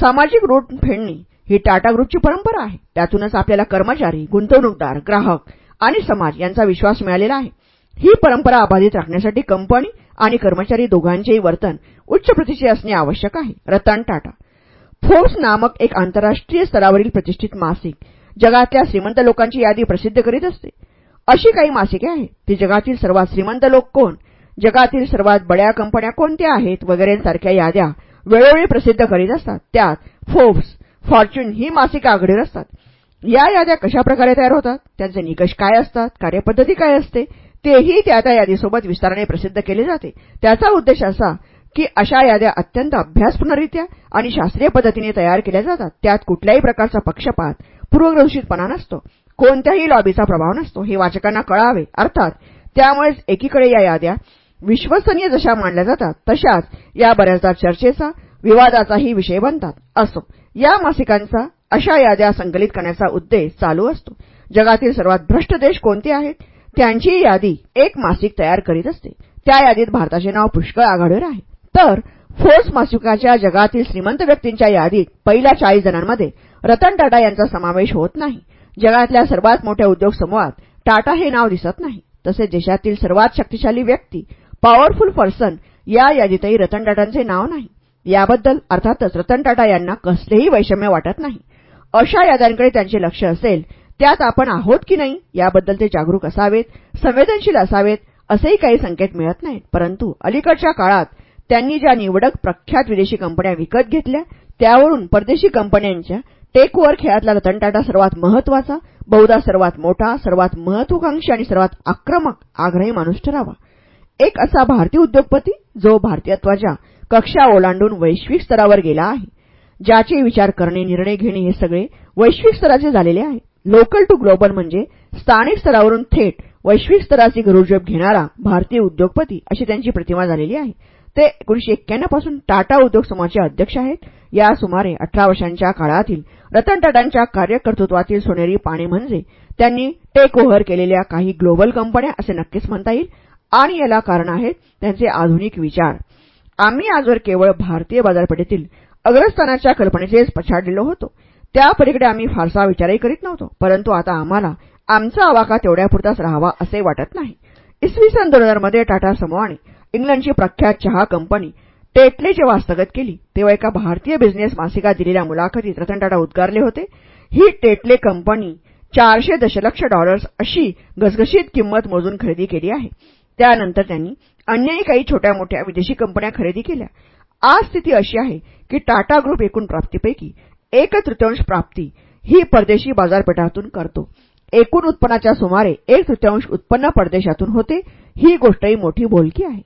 सामाजिक रूट फेडणी ही टाटा ग्रुपची परंपरा आहे. त्यातूनच आपल्याला कर्मचारी गुंतवणूकदार ग्राहक आणि समाज यांचा विश्वास मिळालेला आहे. ही परंपरा अबाधित राखण्यासाठी कंपनी आणि कर्मचारी दोघांचेही वर्तन उच्च प्रतीचे असणे आवश्यक आहे. रतन टाटा. फोर्स नामक एक आंतरराष्ट्रीय स्तरावरील प्रतिष्ठित मासिक जगातल्या श्रीमंत लोकांची यादी प्रसिद्ध करीत असते. अशी काही मासिके आहेत. ती जगातील सर्वात श्रीमंत लोक कोण? जगातील सर्वात बड्या कंपन्या कोणत्या आहेत? वगैरेंसारख्या याद्या वेळोवेळी प्रसिद्ध करीत असतात. त्यात फोर्ब्स फॉर्च्यून ही मासिक आघाडीवर असतात या याद्या कशा प्रकारे तयार होतात? त्यांचे निकष काय असतात? कार्यपद्धती काय असते? तेही त्या त्या यादीसोबत विस्ताराने प्रसिद्ध केले जाते. त्याचा उद्देश असा की अशा याद्या अत्यंत अभ्यासपूर्णरित्या आणि शास्त्रीय पद्धतीने तयार केल्या जातात. त्यात कुठल्याही प्रकारचा पक्षपात पूर्वग्रंशितपणा नसतो. कोणत्याही लॉबीचा प्रभाव नसतो. हे वाचकांना कळावे. अर्थात त्यामुळेच एकीकडे या याद्या विश्वसनीय जशा मांडल्या जातात तशाच या बऱ्याचदा चर्चेचा विवादाचाही विषय बनतात. असो या मासिकांचा अशा याद्या संकलित करण्याचा उद्देश चालू असतो. जगातील सर्वात भ्रष्ट देश कोणते आहेत? त्यांची यादी एक मासिक तयार करीत असते. त्या यादीत भारताचे नाव पुष्कळ आघाडीवर आहे. तर फोर्स मासिकाच्या जगातील श्रीमंत व्यक्तींच्या यादीत पहिल्या चाळीस जणांमध्ये रतन टाटा यांचा समावेश होत नाही. जगातल्या सर्वात मोठ्या उद्योग समूहात टाटा हे नाव दिसत नाही. तसेच देशातील सर्वात शक्तिशाली व्यक्ती पॉवरफुल पर्सन या यादीतही रतन टाटांचे नाव नाही. याबद्दल अर्थातच रतन टाटा यांना कसलेही वैषम्य वाटत नाही. अशा याद्यांकडे त्यांचे लक्ष असेल त्यात आपण आहोत की नाही याबद्दल ते जागरूक असावेत संवेदनशील असावेत असेही काही संकेत मिळत नाहीत. परंतु अलीकडच्या काळात त्यांनी ज्या निवडक प्रख्यात विदेशी कंपन्या विकत घेतल्या त्यावरून परदेशी कंपन्यांच्या टेकवर खेळातला रतन टाटा सर्वात महत्त्वाचा बहुधा सर्वात मोठा सर्वात महत्वाकांक्षी आणि सर्वात आक्रमक आग्रही माणूस ठरावा. एक असा भारतीय उद्योगपती जो भारतीयत्वाच्या कक्षा ओलांडून वैश्विक स्तरावर गेला आहे. ज्याचे विचार करणे निर्णय घेणे हे सगळे वैश्विक स्तराचे झालेले आहे. लोकल टू ग्लोबल म्हणजे स्थानिक स्तरावरून थेट वैश्विक स्तराची गरुजब घेणारा भारतीय उद्योगपती अशी त्यांची प्रतिमा झालेली आहे. ते एकोणीशे एक्क्याण्णवपासून टाटा उद्योग समूहाचे अध्यक्ष आहेत. या सुमारे अठरा वर्षांच्या काळातील रतन टाटांच्या कार्यकर्तृत्वातील सोनेरी पाणी म्हणजे त्यांनी टेक ओव्हर केलेल्या काही ग्लोबल कंपन्या असे नक्कीच म्हणता येईल. आणि याला कारण आहेत त्यांचे आधुनिक विचार. आम्ही आजवर केवळ भारतीय बाजारपेठेतील अग्रस्थानाच्या कल्पनेचेच पछाडलेलो होतो त्या पलीकडे आम्ही फारसा विचारही करीत नव्हतो परंतु आता आम्हाला आमचा आवाका तेवढ्यापुरताच राहावा असे वाटत नाही. इसवी सन दोन हजारमध्ये टाटा समूहाने इंग्लंडची प्रख्यात चहा कंपनी टेटले जेव्हा हस्तगत केली. तेव्हा एका भारतीय बिझनेस मासिकात दिलेल्या मुलाखतीत रतन टाटा उद्गारले होते ही टेटले कंपनी चारशे दशलक्ष डॉलर्स अशी घसघशीत किंमत मोजून खरेदी केली आहे. त्यानंतर त्यांनी अन्यही काही छोट्या मोठ्या विदेशी कंपन्या खरेदी केल्या. आज स्थिती अशी आहे की टाटा ग्रुप एकूण प्राप्तीपैकी एक तृतीयांश प्राप्ती ही परदेशी बाजारपेठातून करतो. एकूण उत्पन्नाच्या सुमारे एक तृतीयांश उत्पन्न परदेशातून होते ही गोष्टही मोठी बोलकी आहे.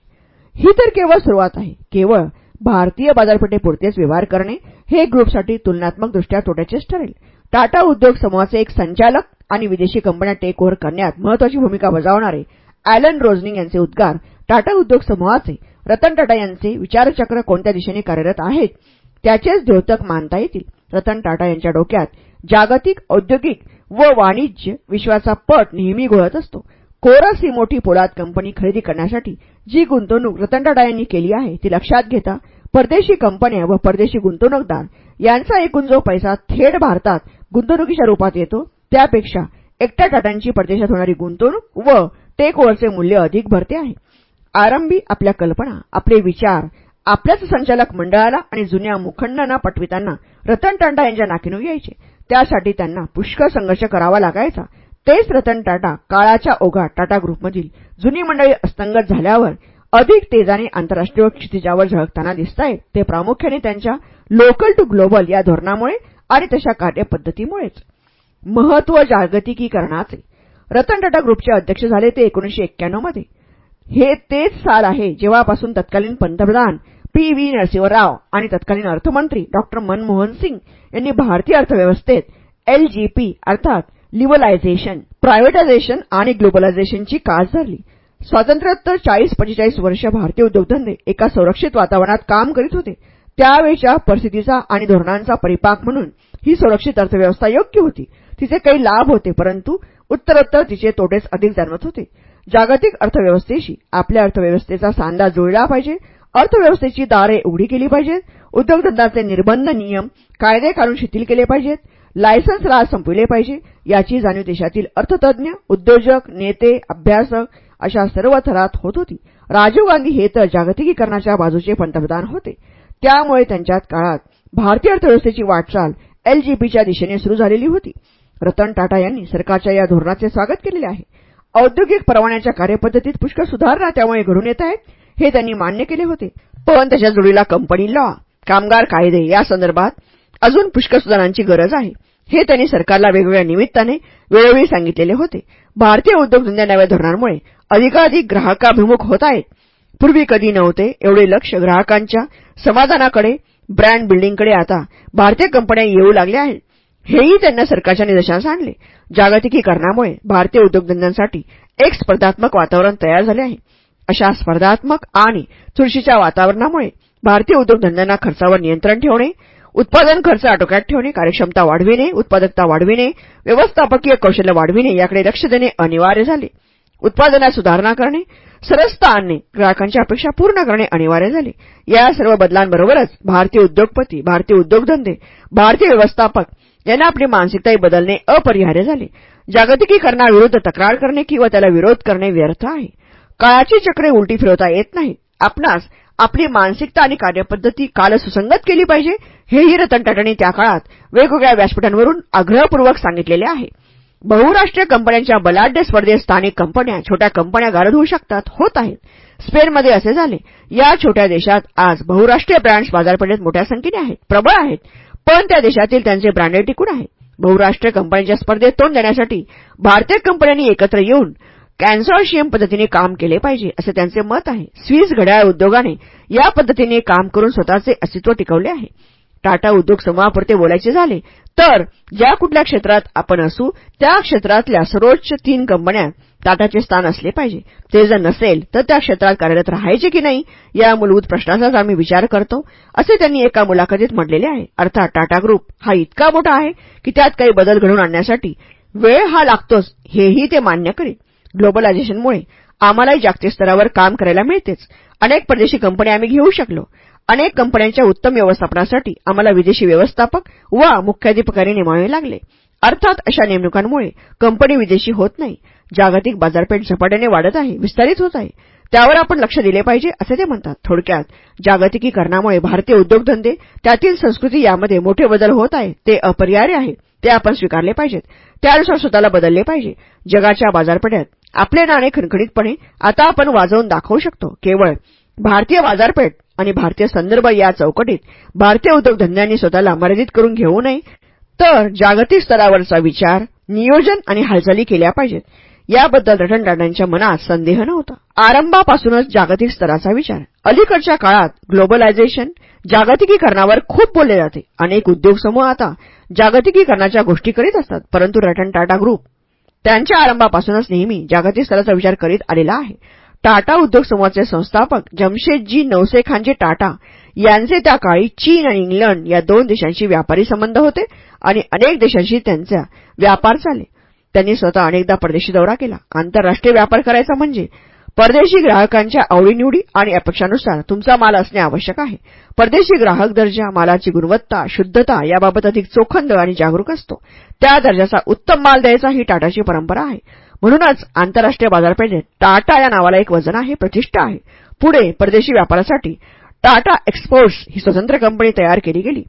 ही तर केवळ सुरुवात आहे. केवळ भारतीय बाजारपेठेपुरतेच व्यवहार करणे हे ग्रुपसाठी तुलनात्मकदृष्ट्या तोट्याचेच ठरेल टाटा उद्योग समूहाचे एक संचालक आणि विदेशी कंपन्या टेक ओव्हर करण्यात महत्वाची भूमिका बजावणारे अॅलन रोजनिंग यांचे उद्गार टाटा उद्योग समूहाचे रतन टाटा यांचे विचारचक्र कोणत्या दिशेने कार्यरत आहेत? त्याचेच द्योतक मानता येतील. रतन टाटा यांच्या डोक्यात जागतिक औद्योगिक व वाणिज्य विश्वाचा पट नेहमी घोळत असतो. कोरस ही मोठी पोलाद कंपनी खरेदी करण्यासाठी जी गुंतवणूक रतन टाटा यांनी केली आहे ती लक्षात घेता परदेशी कंपन्या व परदेशी गुंतवणूकदार यांचा एकूण जो पैसा थेट भारतात गुंतवणुकीच्या रूपात येतो त्यापेक्षा एकट्या टाटांची परदेशात होणारी गुंतवणूक व ते ओव्हरचे मूल्य अधिक भरते आहे. आरंभी आपल्या कल्पना आपले विचार आपल्याच संचालक मंडळाला आणि जुन्या मुखंडांना पटविताना रतन टाटा यांच्या नाकीनू यायचे. त्यासाठी त्यांना पुष्कळ संघर्ष करावा लागायचा. तेच रतन टाटा काळाच्या ओघात टाटा ग्रुपमधील जुनी मंडळी अस्तंगत झाल्यावर अधिक तेजाने आंतरराष्ट्रीय क्षितिजावर झळकताना दिसतायत. ते प्रामुख्याने त्यांच्या लोकल टू ग्लोबल या धोरणामुळे आणि तशा कार्यपद्धतीमुळेच. महत्त्व जागतिकीकरणाचे रतन टाटा ग्रुपचे अध्यक्ष झाले ते एकोणीशे एक्क्याण्णवमध्ये हे तेच साल आहे जेव्हापासून तत्कालीन पंतप्रधान पी व्ही नरसिंहराव आणि तत्कालीन अर्थमंत्री डॉक्टर मनमोहन सिंग यांनी भारतीय अर्थव्यवस्थेत एलजीपी अर्थात लिबलायझेशन प्रायव्हेटायझेशन आणि ग्लोबलायझेशनची कास धरली. स्वातंत्र्योत्तर चाळीस पंचेचाळीस वर्ष भारतीय उद्योगधंदे एका संरक्षित वातावरणात काम करीत होते. त्यावेळच्या परिस्थितीचा आणि धोरणांचा परिपाक म्हणून ही संरक्षित अर्थव्यवस्था योग्य होती. तिचे काही लाभ होते परंतु उत्तरोत्तर तिचे तोटेच अधिक जाणवत होते. जागतिक अर्थव्यवस्थेशी आपल्या अर्थव्यवस्थेचा सांधा जुळला पाहिजे. अर्थव्यवस्थेची दारे उघडी केली पाहिजेत. उद्योगधंदाचे निर्बंध नियम कायदे काढून शिथिल केले पाहिजेत. लायसन्स राज संपविले पाहिजे. याची जाणीव देशातील अर्थतज्ञ उद्योजक नेते अभ्यासक अशा सर्व थरात होत होती. राजीव गांधी हे तर जागतिकीकरणाच्या बाजूचे पंतप्रधान होते. त्यामुळे त्यांच्यात काळात भारतीय अर्थव्यवस्थेची वाटचाल एलजीपीच्या दिशेने सुरू झालेली होती. रतन टाटा यांनी सरकारच्या या धोरणाचे स्वागत केलेले आहे. औद्योगिक परवान्याच्या कार्यपद्धतीत पुष्कळ सुधारणा त्यामुळे घडून येत आहेत हे त्यांनी मान्य केले होते. पण त्याच्या जोडीला कंपनी लॉ कामगार कायदे या संदर्भात अजून पुष्कळ सुधारणांची गरज आहे हे त्यांनी सरकारला वेगवेगळ्या निमित्ताने वेळोवेळी सांगितलेले होते. भारतीय उद्योगधंद्या नव्या धोरणांमुळे अधिकाधिक ग्राहकाभिमुख होत आहेत. पूर्वी कधी नव्हते एवढे लक्ष ग्राहकांच्या समाधानाकडे ब्रँड बिल्डिंगकडे आता भारतीय कंपन्या येऊ लागल्या आहेत. हेही त्यांना सरकारच्या निदर्शनास आणले. जागतिकीकरणामुळे भारतीय उद्योगधंद्यांसाठी एक स्पर्धात्मक वातावरण तयार झाले आहे. अशा स्पर्धात्मक आणि चुरशीच्या वातावरणामुळे भारतीय उद्योगधंद्यांना खर्चावर नियंत्रण ठेवणे उत्पादन खर्च आटोक्यात ठेवणे कार्यक्षमता वाढविणे उत्पादकता वाढविणे व्यवस्थापकीय कौशल्य वाढविणे याकडे लक्ष देणे अनिवार्य झाले. उत्पादनात सुधारणा करणे सरसता आणणे ग्राहकांच्या अपेक्षा पूर्ण करणे अनिवार्य झाले. या सर्व बदलांबरोबरच भारतीय उद्योगपती भारतीय उद्योगधंदे भारतीय व्यवस्थापक यांना आपली मानसिकताही बदलणे अपरिहार्य झाले. जागतिकीकरणाविरुद्ध तक्रार करणे किंवा त्याला विरोध करणे व्यर्थ आहे. काळाची चक्रे उलटी फिरवता येत नाही आपणास आपली मानसिकता आणि कार्यपद्धती काल सुसंगत केली पाहिजे हेही रतन टाटांनी त्या काळात वेगवेगळ्या व्यासपीठांवरून आग्रहपूर्वक सांगितलेले आहे. बहुराष्ट्रीय कंपन्यांच्या बलाढ्य स्पर्धेत स्थानिक कंपन्या छोट्या कंपन्या गारद होऊ शकतात होत आहेत. स्पेनमध्ये असे झाले. या छोट्या देशात आज बहुराष्ट्रीय ब्रँड्स बाजारपेठेत मोठ्या संख्येने आहेत प्रबळ आहेत. पण त्या देशातील त्यांचे ब्रँडेड टिकून आहे. बहुराष्ट्रीय कंपन्यांच्या स्पर्धेत तोंड देण्यासाठी भारतीय कंपन्यांनी एकत्र येऊन कॅन्सॉर्शियम पद्धतीने काम केले पाहिजे असे त्यांचे मत आहे. स्विस घड्याळ उद्योगाने या पद्धतीने काम करून स्वतःचे अस्तित्व टिकवले आहे. टाटा उद्योग समूहापुरते बोलायचे झाले तर ज्या कुठल्या क्षेत्रात आपण असू त्या क्षेत्रातल्या सर्वोच्च तीन कंपन्या टाटाचे स्थान असले पाहिजे. ते जर नसेल तर त्या क्षेत्रात कार्यरत राहायचे की नाही या मूलभूत प्रश्नाचाच आम्ही विचार करतो असे त्यांनी एका मुलाखतीत म्हटलेले आहे. अर्थात टाटा ग्रुप हा इतका मोठा आहे की त्यात काही बदल घडवून आणण्यासाठी वेळ हा लागतोच हेही ते मान्य करेल ग्लोबलायझेशनमुळे आम्हालाही जागतिक स्तरावर काम करायला मिळतेच. अनेक परदेशी कंपन्या आम्ही घेऊ शकलो. अनेक कंपन्यांच्या उत्तम व्यवस्थापनासाठी आम्हाला विदेशी व्यवस्थापक वा मुख्याधिकारी नेमावे लागले. अर्थात अशा नेमणुकांमुळे कंपनी विदेशी होत नाही. जागतिक बाजारपेठ झपाट्याने वाढत आहे विस्तारित होत आहे. त्यावर आपण लक्ष दिले पाहिजे असे ते म्हणतात. थोडक्यात जागतिकीकरणामुळे भारतीय उद्योगधंदे त्यातील संस्कृती यामध्ये मोठे बदल होत आहे ते अपरिहार्य आहे ते आपण स्वीकारले पाहिजेत. त्यानुसार स्वतःला बदलले पाहिजे. जगाच्या बाजारपेठ्यात आपले नाणे खणखणीतपणे आता आपण वाजवून दाखवू शकतो. केवळ भारतीय बाजारपेठ आणि भारतीय संदर्भ या चौकटीत भारतीय उद्योगधंद्यांनी स्वतःला मर्यादित करून घेऊ नये. तर जागतिक स्तरावरचा विचार नियोजन आणि हालचाली केल्या पाहिजेत. याबद्दल रतन टाटांच्या मनात संदेह नव्हता. आरंभापासूनच जागतिक स्तराचा विचार अलीकडच्या काळात ग्लोबलायझेशन जागतिकीकरणावर खूप बोलले जाते. अनेक उद्योग समूह आता जागतिकीकरणाच्या गोष्टी करीत असतात परंतु रतन टाटा ग्रुप त्यांच्या आरंभापासूनच नेहमी जागतिक स्तराचा विचार करीत आलेला आहे. टाटा उद्योग समूहाचे संस्थापक जमशेदजी नवसेखानजी टाटा यांचे त्या काळी चीन आणि इंग्लंड या दोन देशांशी व्यापारी संबंध होते आणि अनेक देशांशी त्यांचा व्यापार चाले त्यांनी स्वतः अनेकदा परदेशी दौरा केला. आंतरराष्ट्रीय व्यापार करायचा म्हणजे परदेशी ग्राहकांच्या आवडीनिवडी आणि अपेक्षानुसार तुमचा माल असणे आवश्यक आहे. परदेशी ग्राहक दर्जा मालाची गुणवत्ता शुद्धता याबाबत अधिक चोखंद आणि जागरूक असतो. त्या दर्जाचा उत्तम माल द्यायचा ही टाटाची परंपरा आहे. म्हणूनच आंतरराष्ट्रीय बाजारपेठेत टाटा या नावाला एक वजन आहे प्रतिष्ठा आहे. पुढे परदेशी व्यापारासाठी टाटा एक्सपोर्ट्स ही स्वतंत्र कंपनी तयार केली गेली.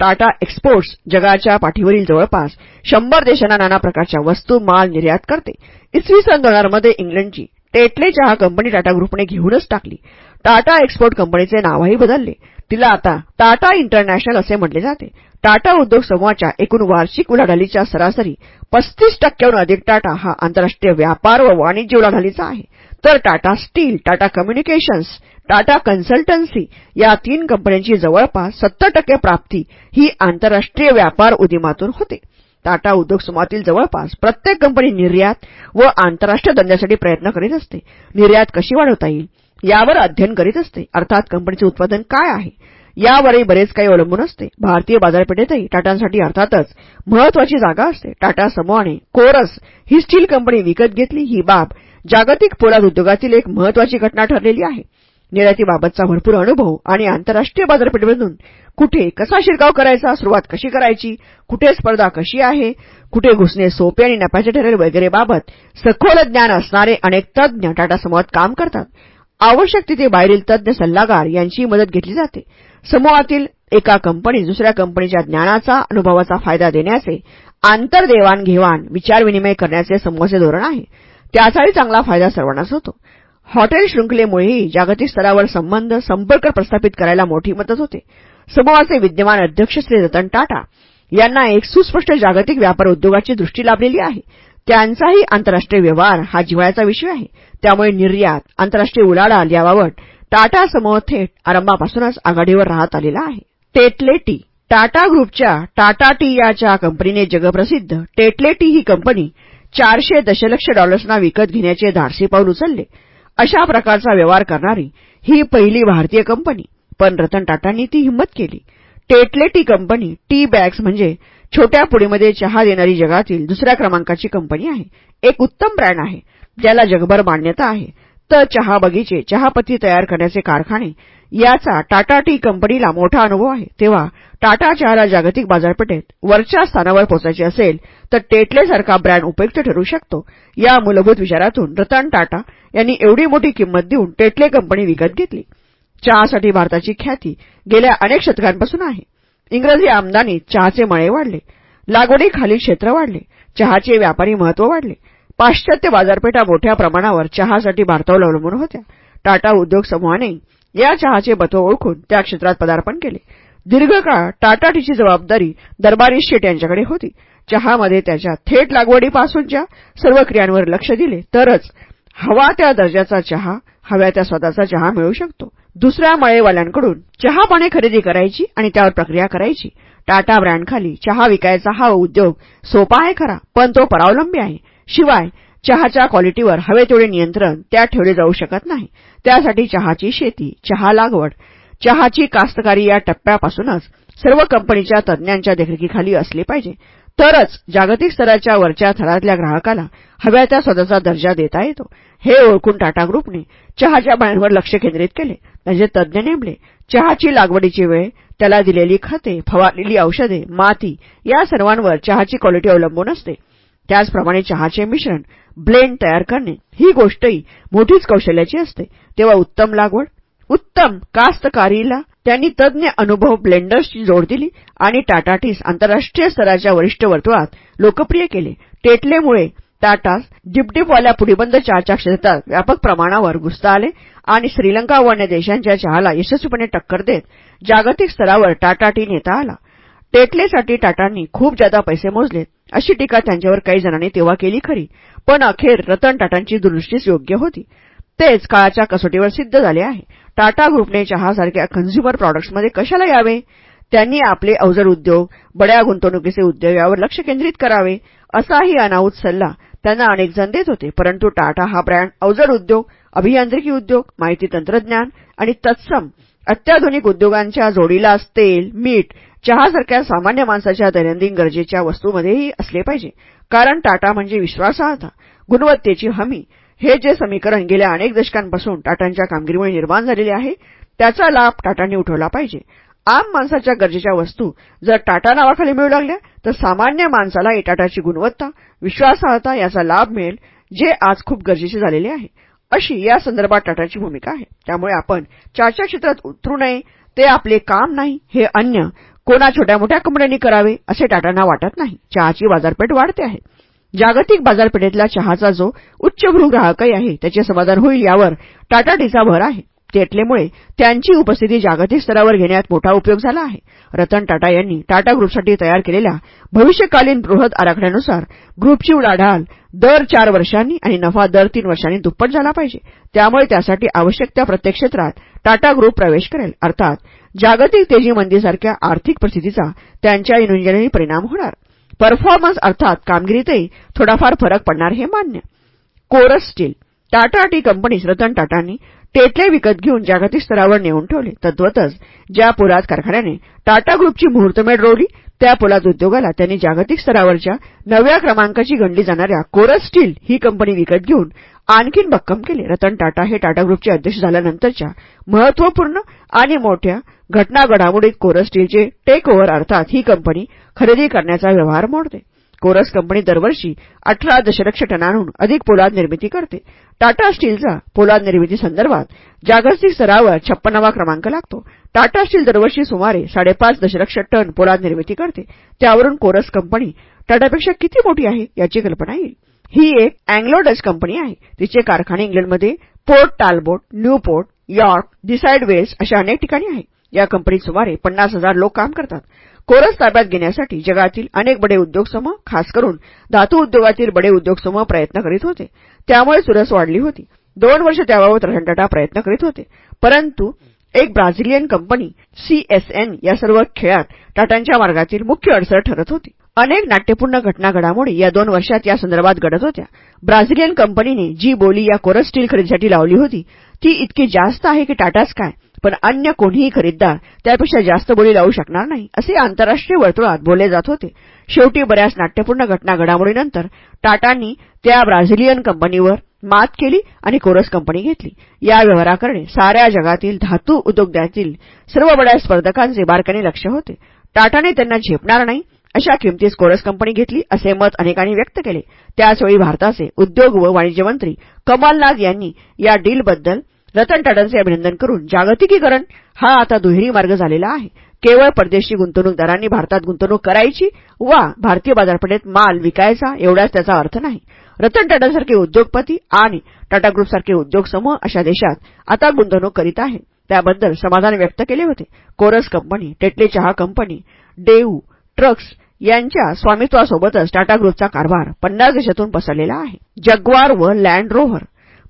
टाटा एक्सपोर्ट्स जगाच्या पाठीवरील जवळपास शंभर देशांना नाना प्रकारच्या वस्तू माल निर्यात करते. इसवी सन दोन हजारमध्ये इंग्लंडची टेटले चहा कंपनी टाटा ग्रुपने घेऊनच टाकली. टाटा एक्सपोर्ट कंपनीचे नावही बदलले. तिला आता टाटा इंटरनॅशनल असे म्हटले जाते. टाटा उद्योग समूहाच्या एकूण वार्षिक उलाढालीच्या सरासरी पस्तीस टक्क्याहून अधिक टाटा हा आंतरराष्ट्रीय व्यापार व वाणिज्य उलाढालीचा आहे. तर Tata steel Tata communications Tata consultancy या तीन कंपन्यांची जवळपास सत्तर टक्के प्राप्ती ही आंतरराष्ट्रीय व्यापार उद्यमातून होते. टाटा उद्योग समूहातील जवळपास प्रत्येक कंपनी निर्यात व आंतरराष्ट्रीय धंद्यासाठी प्रयत्न करीत असते. निर्यात कशी वाढवता येईल? यावर अध्ययन करीत असते. अर्थात कंपनीचे उत्पादन काय आहे? यावरही बरेच काही अवलंबून असते. भारतीय बाजारपेठेतही टाटांसाठी अर्थातच महत्वाची जागा असते. टाटा समूहाने कोरस ही स्टील कंपनी विकत घेतली ही बाब जागतिक पोलाद उद्योगातील एक महत्वाची घटना ठरलेली आहे. निर्यातीबाबतचा भरपूर अनुभव आणि आंतरराष्ट्रीय बाजारपेठेमधून कुठे कसा शिरकाव करायचा सुरुवात कशी करायची कुठे स्पर्धा कशी आहे कुठे घुसणे सोपे आणि नफ्याचे ठरेल वगैरे बाबत सखोल ज्ञान असणारे अनेक तज्ज्ञ टाटासमूहात काम करतात. आवश्यक तिथे बाहेरील तज्ज्ञ सल्लागार यांची मदत घेतली जाते. समूहातील एका कंपनी दुसऱ्या कंपनीच्या ज्ञानाचा अनुभवाचा फायदा देण्याचे आंतरदेवाणघेवाण विचारविनिमय करण्याचे समूहाचे धोरण आहे. त्याचाही चांगला फायदा सर्वांनाच होतो. हॉटेल शृंखलेमुळेही जागतिक स्तरावर संबंध संपर्क प्रस्थापित करायला मोठी मदत होते. समूहाचे विद्यमान अध्यक्ष श्री रतन टाटा यांना एक सुस्पष्ट जागतिक व्यापार उद्योगाची दृष्टी लाभलेली आहे. त्यांचाही आंतरराष्ट्रीय व्यवहार हा जिव्हाळ्याचा विषय आहे. त्यामुळे निर्यात आंतरराष्ट्रीय उलाढाल याबाबत टाटा समूह थेट आरंभापासूनच आघाडीवर राहत आलेला आहे. टेटलेटी टाटा ग्रुपच्या टाटा टी याच्या कंपनीने जगप्रसिद्ध टेटलेटी ही कंपनी चारशे दशलक्ष डॉलर्सना विकत घेण्याचे धाडसी पाऊल उचलले. अशा प्रकारचा व्यवहार करणारी ही पहिली भारतीय कंपनी. पण रतन टाटांनी ती हिंमत केली. Tetley tea company tea bags म्हणजे छोट्या पुडीमध्ये चहा देणारी जगातील दुसऱ्या क्रमांकाची कंपनी आहे. एक उत्तम ब्रँड आहे ज्याला जगभर मान्यता आहे. तर चहा बगीचे चहापत्ती तयार करण्याचे कारखाने याचा टाटा टी कंपनीला मोठा अनुभव आहे. तेव्हा टाटा चहाला जागतिक बाजारपेठेत वरच्या स्थानावर पोचायचे असेल तर टेटलेसारखा ब्रँड उपयुक्त ठरू शकतो. या मूलभूत विचारातून रतन टाटा यांनी एवढी मोठी किंमत देऊन टेटले कंपनी विकत घेतली. चहासाठी भारताची ख्याती गेल्या अनेक शतकांपासून आहे. इंग्रजी आमदानीत चहाचे मळे वाढले. लागवडीखालील क्षेत्र वाढले. चहाचे व्यापारी महत्त्व वाढले. पाश्चात्य बाजारपेठा मोठ्या प्रमाणावर चहासाठी भारतावर अवलंबून होत्या. टाटा उद्योग समूहाने या चहाचे महत्त्व ओळखून त्या क्षेत्रात पदार्पण केले. दीर्घकाळ टाटा टीची जबाबदारी दरबारी शेट यांच्याकडे होती. चहामध्ये त्याच्या थेट लागवडीपासूनच्या सर्व क्रियांवर लक्ष दिले. तरच हवा त्या दर्जाचा चहा हव्या त्या स्वतःचा चहा मिळू शकतो. दुसऱ्या मळेवाल्यांकडून चहा पाणी खरेदी करायची आणि त्यावर प्रक्रिया करायची. टाटा ब्रँडखाली चहा विकायचा हा उद्योग सोपा आहे खरा पण तो परावलंबी आहे. शिवाय चहाच्या क्वालिटीवर हवे तेवढे नियंत्रण त्या ठेवले जाऊ शकत नाही. त्यासाठी चहाची शेती चहा लागवड चहाची कास्तकारी या टप्प्यापासूनच सर्व कंपनीच्या तज्ज्ञांच्या देखरेखीखाली असले पाहिजे. तरच जागतिक स्तराच्या वरच्या थरातल्या ग्राहकाला हव्या त्या स्वतःचा दर्जा देता येतो. हे ओळखून टाटा ग्रुपने चहाच्या बायांवर लक्ष केंद्रित केले. म्हणजे तज्ज्ञ नेमले चहाची लागवडीची वेळ त्याला दिलेली खते फवारलेली औषधे माती या सर्वांवर चहाची क्वालिटी अवलंबून असते. त्याचप्रमाणे चहाचे मिश्रण ब्लेंड तयार करणे ही गोष्टही मोठीच कौशल्याची असते. तेव्हा उत्तम लागवड उत्तम कास्तकारीला त्यांनी तज्ज्ञ अनुभव ब्लेंडर्सची जोड दिली आणि टाटा टीस आंतरराष्ट्रीय स्तराच्या वरिष्ठ वर्तुळात लोकप्रिय केले. टेटलेमुळे टाटास डिपडिपवाल्या पुडीबंद चहाच्या क्षेत्रात व्यापक प्रमाणावर घुसता आले आणि श्रीलंका व अन्य देशांच्या चहाला यशस्वीपणे टक्कर देत जागतिक स्तरावर टाटा टी नेता आला. टेटलेसाठी टाटांनी खूप जादा पैसे मोजलेत. अशी टीका त्यांच्यावर काही जणांनी तेव्हा केली खरी. पण अखेर रतन टाटांची दूरदृष्टीच योग्य होती. तेच काळाच्या कसोटीवर सिद्ध झाले आहे. टाटा ग्रुपने चहासारख्या कन्झ्युमर प्रॉडक्ट्समध्ये कशाला यावे? त्यांनी आपले अवजड उद्योग बड्या गुंतवणुकीचे उद्योग यावर लक्ष केंद्रित करावे असाही अनाहूत सल्ला त्यांना अनेक जण देत होते. परंतु टाटा हा ब्रँड अवजड उद्योग अभियांत्रिकी उद्योग माहिती तंत्रज्ञान आणि तत्सम अत्याधुनिक उद्योगांच्या जोडीला तेल मीठ चहासारख्या सामान्य माणसाच्या दैनंदिन गरजेच्या वस्तूमध्येही असले पाहिजे. कारण टाटा म्हणजे विश्वासार्हता गुणवत्तेची हमी. हे जे समीकरण गेल्या अनेक दशकांपासून टाटांच्या कामगिरीमुळे निर्माण झालेले आहे त्याचा लाभ टाटांनी उठवला पाहिजे. आम माणसाच्या गरजेच्या वस्तू जर टाटा नावाखाली मिळू लागल्या तर सामान्य माणसालाही टाटाची गुणवत्ता विश्वासार्हता याचा लाभ मिळेल जे आज खूप गरजेचे झालेले आहे. अशी या संदर्भात टाटाची भूमिका आहे. त्यामुळे आपण चहाच्या क्षेत्रात उतरू नये ते आपले काम नाही हे अन्य कोणा छोट्या मोठ्या कंपन्यांनी करावे असे टाटांना वाटत नाही. चहाची बाजारपेठ वाढते आहे. जागतिक बाजारपेठेतला चहाचा जो उच्चभ्रू ग्राहकही आहे त्याचे समाधान होईल यावर टाटा टीचा भर आहे. तेटलेमुळे त्यांची उपस्थिती जागतिक स्तरावर घेण्यात मोठा उपयोग झाला आहे. रतन टाटा यांनी टाटा ग्रुपसाठी तयार केलेल्या भविष्यकालीन बृहद आराखड्यानुसार ग्रुपची उलाढाल दर चार वर्षांनी आणि नफा दर तीन वर्षांनी दुप्पट झाला पाहिजे. त्यामुळे त्यासाठी आवश्यक त्या प्रत्येक क्षेत्रात टाटा ग्रुप प्रवेश करेल. अर्थात जागतिक तेजी मंदीसारख्या आर्थिक परिस्थितीचा त्यांच्या नियोजनाने परिणाम होणार. परफॉर्मन्स अर्थात कामगिरीतही थोडाफार फरक पडणार हे मान्य. कोरस स्टील टाटा टी कंपनीस रतन टाटांनी टेटले विकत घेऊन जागतिक स्तरावर नेऊन ठेवले. तद्वतच ज्या पोलाद कारखान्याने टाटा ग्रुपची मुहूर्तमेढ रोवली त्या पोलाद उद्योगाला त्यांनी जागतिक स्तरावरच्या नव्या क्रमांकाची गणली जाणाऱ्या कोरस स्टील ही कंपनी विकत घेऊन आणखीन भक्कम केले. रतन टाटा हे टाटा ग्रुपचे अध्यक्ष झाल्यानंतरच्या महत्त्वपूर्ण आणि मोठ्या घटना घडामोडीत कोरस स्टीलचे टेक ओव्हर अर्थात ही कंपनी खरेदी करण्याचा व्यवहार मोडते. कोरस कंपनी दरवर्षी अठरा दशलक्ष टनांहून अधिक पोलाद निर्मिती करते. टाटा स्टीलचा पोलाद निर्मिती संदर्भात जागतिक स्तरावर छप्पनावा क्रमांक लागतो. टाटा स्टील दरवर्षी सुमारे साडेपाच दशलक्ष टन पोलाद निर्मिती करते. त्यावरून कोरस कंपनी टाटापेक्षा किती मोठी आहे याची कल्पना येईल. ही एक अँग्लो डच कंपनी आहे. तिचे कारखाने इंग्लंडमध्ये Port Talbot Newport York Deeside Wales अशा अनेक ठिकाणी आहे या कंपनीत सुमारे पन्नास हजार लोक काम करतात. कोरस ताब्यात घेण्यासाठी जगातील अनेक बडे उद्योगसमूह खास करून धातू उद्योगातील बडे उद्योगसमूह प्रयत्न करीत होते. त्यामुळे सुरस वाढली होती. दोन वर्ष त्याबाबत रतन प्रयत्न करीत होते. परंतु एक ब्राझिलियन कंपनी सीएसएन या सर्व खेळात टाटांच्या मार्गातील मुख्य अडसर ठरत होती. अनेक नाट्यपूर्ण घटना घडामोडी या दोन वर्षात या संदर्भात घडत होत्या. ब्राझिलियन कंपनीने जी बोली या कोरस स्टील खरेदीसाठी लावली होती ती इतकी जास्त आहे की टाटाच काय? पण अन्य कोणीही खरीददार त्यापेक्षा जास्त बोली लावू शकणार नाही असे आंतरराष्ट्रीय वर्तुळात बोलले जात होते. शेवटी बऱ्याच नाट्यपूर्ण घटना घडामोडीनंतर टाटांनी त्या ब्राझिलियन कंपनीवर मात केली आणि कोरस कंपनी घेतली. या व्यवहाराकडे साऱ्या जगातील धातू उद्योगातील सर्व बड्या स्पर्धकांचे बारकाने लक्ष होते. टाटाने त्यांना झेपणार नाही अशा किमतीस कोरस कंपनी घेतली असे मत अनेकांनी व्यक्त केले. त्याचवेळी भारताचे उद्योग व वाणिज्य मंत्री कमलनाथ यांनी या डीलबद्दल रतन टाटांचे अभिनंदन करून जागतिकीकरण हा आता दुहेरी मार्ग झालेला आहे. केवळ परदेशी गुंतवणूकदारांनी भारतात गुंतवणूक करायची वा भारतीय बाजारपेठेत माल विकायचा एवढाच त्याचा अर्थ नाही. रतन टाटांसारखे उद्योगपती आणि टाटा ग्रुपसारखे उद्योग समूह अशा देशात आता गुंतवणूक करीत आहे त्याबद्दल समाधान व्यक्त केले होते. कोरस कंपनी टेटले चहा कंपनी डेऊ ट्रक्स यांच्या स्वामित्वासोबतच टाटा ग्रुपचा कारभार पन्नास देशातून पसरलेला आहे. जग्वार व लँड रोव्हर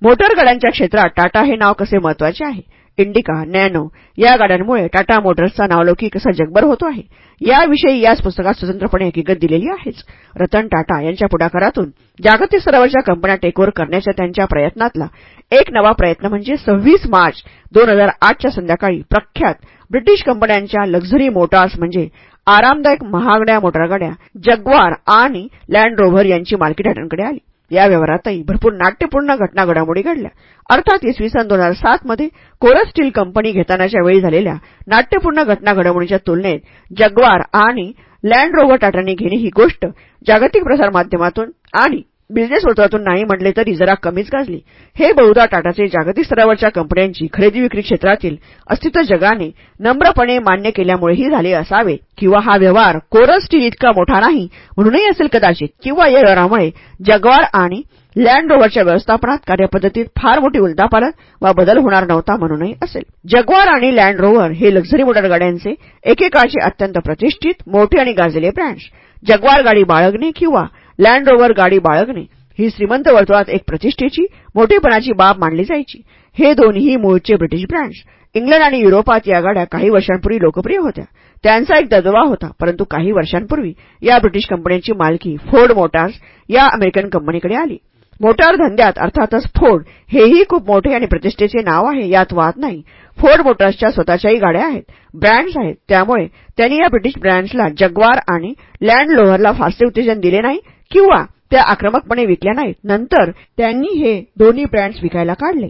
मोटर गाड्यांच्या क्षेत्रात टाटा हे नाव कसे महत्त्वाचे आहे? इंडिका नॅनो या गाड्यांमुळे टाटा मोटर्सचा नावलौकिक कसा जगभर होतो आहे. याविषयी याच पुस्तकात स्वतंत्रपणे हकीकत दिलेली आहेच. रतन टाटा यांच्या पुढाकारातून जागतिक स्तरावरच्या कंपन्या टेकओव्हर करण्याच्या त्यांच्या प्रयत्नातला एक नवा प्रयत्न म्हणजे सव्वीस मार्च दोन हजार आठच्या संध्याकाळी प्रख्यात ब्रिटिश कंपन्यांच्या लक्झरी मोटार्स म्हणजे आरामदायक महागड्या मोटारगाड्या जग्वार आणि लँड रोव्हर यांची मालकी टाटांकडे आली. या व्यवहारातही भरपूर नाट्यपूर्ण घटना घडामोडी घडल्या. अर्थात इसवी सन दोन हजार सातमध्ये कोरस स्टील कंपनी घेतानाच्या वेळी झालेल्या नाट्यपूर्ण घटना घडामोडीच्या तुलनेत जग्वार आणि लँड रोव्हर टाटांनी घेणे ही गोष्ट जागतिक प्रसारमाध्यमातून आणि बिझनेस वर्तुळातून नाही म्हटले तरी जरा कमीच गाजली. हे बहुधा टाटाचे जागतिक स्तरावरच्या कंपन्यांची खरेदी विक्री क्षेत्रातील अस्तित्व जगाने नम्रपणे मान्य केल्यामुळेही झाले असावे किंवा हा व्यवहार कोरल स्टील इतका मोठा नाही म्हणूनही असेल कदाचित किंवा या व्यवहारामुळे जगवार आणि लँड रोव्हरच्या व्यवस्थापनात कार्यपद्धतीत फार मोठी उलटापालन वा बदल होणार नव्हता म्हणूनही असेल. जगवार आणि लँड रोव्हर हे लक्झरी मोटर गाड्यांचे एकेकाळचे अत्यंत प्रतिष्ठित मोठे आणि गाजलेले ब्रँड्स जगवार गाडी बाळगणे किंवा लँड रोवर गाडी बाळगणे. ही श्रीमंत वर्तुळात एक प्रतिष्ठेची मोठेपणाची बाब मानली जायची. हे दोन्ही मूळचे ब्रिटिश ब्रँड्स इंग्लंड आणि युरोपात या गाड्या काही वर्षांपूर्वी लोकप्रिय होत्या. त्यांचा एक दबदबा होता परंतु काही वर्षांपूर्वी या ब्रिटिश कंपन्यांची मालकी फोर्ड मोटार्स या अमेरिकन कंपनीकडे आली. मोटार धंद्यात अर्थातच फोर्ड हेही खूप मोठे आणि प्रतिष्ठेचे नाव आहे यात वाद नाही. फोर्ड मोटार्सच्या स्वतःच्याही गाड्या आहेत ब्रँड्स आहेत. त्यामुळे त्यांनी या ब्रिटिश ब्रँड्सला जगवार आणि लँड लोव्हरला फारसे उत्तेजन दिले नाही. किंवा त्या आक्रमकपणे विकल्या नाहीत. नंतर त्यांनी हे दोन्ही ब्रँड्स विकायला काढले.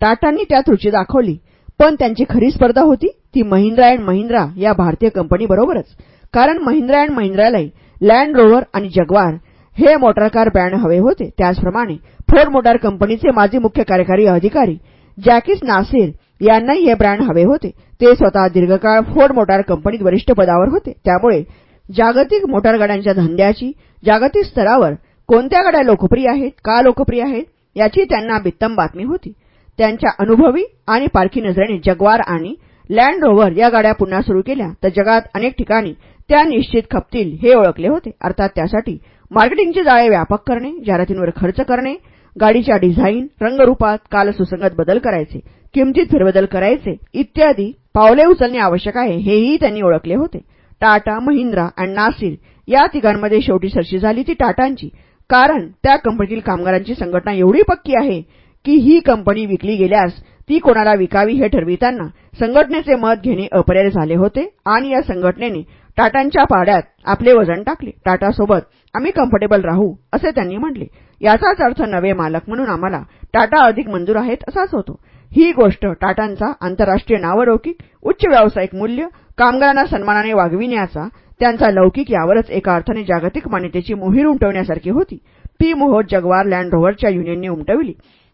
टाटांनी त्यात रुची दाखवली. पण त्यांची खरी स्पर्धा होती ती महिंद्रा अँड महिंद्रा या भारतीय कंपनीबरोबरच कारण महिंद्रा अँड महिंद्रालाही लँड रोव्हर आणि जगवार हे मोटारकार ब्रँड हवे होते. त्याचप्रमाणे फोर्ड मोटार कंपनीचे माजी मुख्य कार्यकारी अधिकारी जॅकिस नासिर यांनाही हे ब्रँड हवे होते. ते स्वतः दीर्घकाळ फोर्ड मोटार कंपनीत वरिष्ठ पदावर होते. त्यामुळे जागतिक मोटारगाड्यांच्या धंद्याची जागतिक स्तरावर कोणत्या गाड्या लोकप्रिय आहेत का लोकप्रिय आहेत याची त्यांना बित्तम बातमी होती. त्यांच्या अनुभवी आणि पारखी नजरेने जगवार आणि लँड रोव्हर या गाड्या पुन्हा सुरू केल्या तर जगात अनेक ठिकाणी त्या निश्चित खपतील हे ओळखले होते. अर्थात त्यासाठी मार्केटिंगचे जाळे व्यापक करणे जाहिरातींवर खर्च करणे गाडीच्या डिझाईन रंगरूपात काल सुसंगत बदल करायचे किमतीत फेरबदल करायचे इत्यादी पावले उचलणे आवश्यक आहे हेही त्यांनी ओळखले होते. टाटा महिंद्रा आणि नासिर या तिघांमध्ये शेवटी सरशी झाली ती टाटांची. कारण त्या कंपनीतील कामगारांची संघटना एवढी पक्की आहे की ही कंपनी विकली गेल्यास ती कोणाला विकावी हे ठरविताना संघटनेचे मत घेणे अपरिहार्य झाले होते आणि या संघटनेने टाटांच्या पाड्यात आपले वजन टाकले. टाटासोबत आम्ही कम्फर्टेबल राहू असे त्यांनी म्हटले. याचाच अर्थ नवे मालक म्हणून आम्हाला टाटा अधिक मंजूर आहेत असाच होतो. ही गोष्ट टाटांचा आंतरराष्ट्रीय नावलौकिक उच्च व्यावसायिक मूल्य कामगारांना सन्मानाने वागविण्याचा त्यांचा लौकिक यावरच एका अर्थाने जागतिक मान्यतेची मोहीर उमटवण्यासारखी होती. ती मोहोर जगवार लँड रोव्हरच्या युनियनने उमटविली.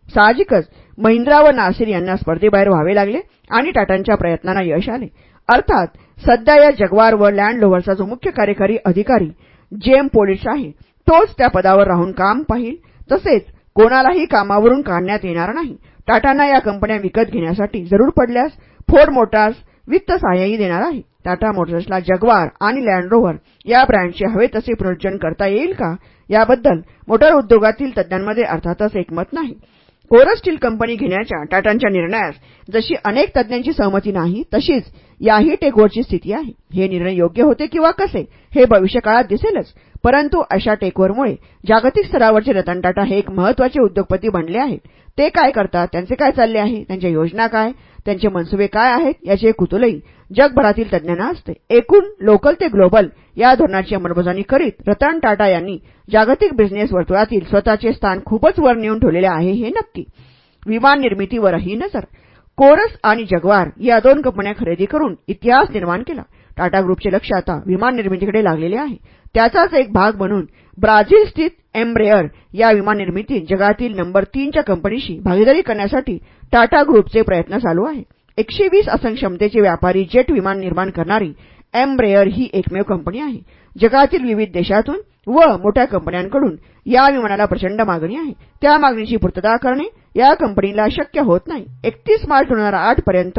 साहजिकच महिंद्रा व नासिर यांना स्पर्धेबाहेर व्हावे लागले आणि टाटांच्या प्रयत्नांना यश आले. अर्थात सध्या या जगवार व लँड रोव्हरचा जो मुख्य कार्यकारी अधिकारी जेम पोलिश आहे तोच त्या पदावर राहून काम पाहिल. तसेच कोणालाही कामावरून काढण्यात येणार नाही. टाटांना या कंपन्या विकत घेण्यासाठी जरूर पडल्यास फोर्ड मोटार्स वित्त सहाय्यही देणार आहे. टाटा मोटर्सला जगवार आणि लँड रोव्हर या ब्रँडचे हवे तसे पुनरुज्जीवन करता येईल का? याबद्दल मोटार उद्योगातील तज्ज्ञांमध्ये अर्थातच एकमत नाही. कोरस स्टील कंपनी घेण्याच्या टाटांच्या निर्णयास जशी अनेक तज्ज्ञांची सहमती नाही तशीच याही टेकवरची स्थिती आहे. हे निर्णय योग्य होते किंवा कसे हे भविष्यकाळात दिसेलच. परंतु अशा टेकवरमुळे जागतिक स्तरावरचे रतन टाटा हे एक महत्त्वाचे उद्योगपती बनले आहेत. ते काय करतात? त्यांचे काय चालले आहे? त्यांच्या योजना काय? त्यांचे मनसुबे काय आहेत याचे कुतूलही जगभरातील तज्ज्ञांना असते. एकूण लोकल ते ग्लोबल या धोरणाची अंमलबजावणी करीत रतन टाटा यांनी जागतिक बिझनेस वर्तुळातील स्वतःचे स्थान खूपच वर नेऊन ठेवलेले आहे हे नक्की. विमान निर्मितीवरही नजर. कोरस आणि जगवार या दोन कंपन्या खरेदी करून इतिहास निर्माण केला. टाटा ग्रुपचे लक्ष आता विमान निर्मितीकडे लागलेले आहे. त्याचाच एक भाग म्हणून ब्राझील स्थित एम्ब्रेअर या विमान निर्मितीत जगातील नंबर तीनच्या कंपनीशी भागीदारी करण्यासाठी टाटा ग्रुपचे प्रयत्न चालू आहे. एकशे वीस असंख्य क्षमतेचे व्यापारी जेट विमान निर्माण करणारी एम्ब्रेअर ही एकमेव कंपनी आहे. जगातील विविध देशातून व मोठ्या कंपन्यांकडून या विमानाला प्रचंड मागणी आहे. त्या मागणीची पूर्तता करणे या कंपनीला शक्य होत नाही. एकतीस मार्च दोन हजार आठ पर्यंत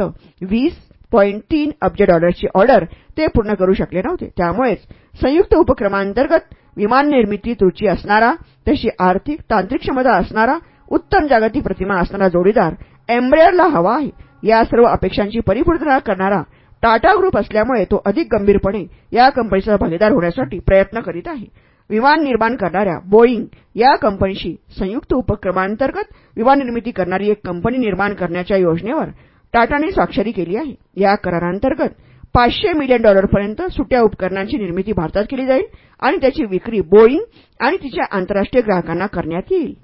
वीस पॉईंट तीन अब्ज डॉलर्सची ऑर्डर ते पूर्ण करू शकले नव्हते. त्यामुळेच संयुक्त उपक्रमांतर्गत विमान निर्मितीत रुची असणारा तशी आर्थिक तांत्रिक क्षमता असणारा उत्तम जागतिक प्रतिमा असणारा जोडीदार एम्ब्रेअरला हवा आहे. या सर्व अपेक्षांची परिपूर्तता करणारा टाटा ग्रुप असल्यामुळे तो अधिक गंभीरपणे या कंपनीचा भागीदार होण्यासाठी प्रयत्न करीत आहे. विमान निर्माण करणाऱ्या बोईंग या कंपनीशी संयुक्त उपक्रमांतर्गत विमान निर्मिती करणारी एक कंपनी निर्माण करण्याच्या योजनेवर टाटाने स्वाक्षरी केली आहे. या करारांतर्गत पाचशे मिलियन डॉलरपर्यंत सुट्या उपकरणांची निर्मिती भारतात केली जाईल. आणि त्याची विक्री बोईंग आणि तिच्या आंतरराष्ट्रीय ग्राहकांना करण्यात येईल.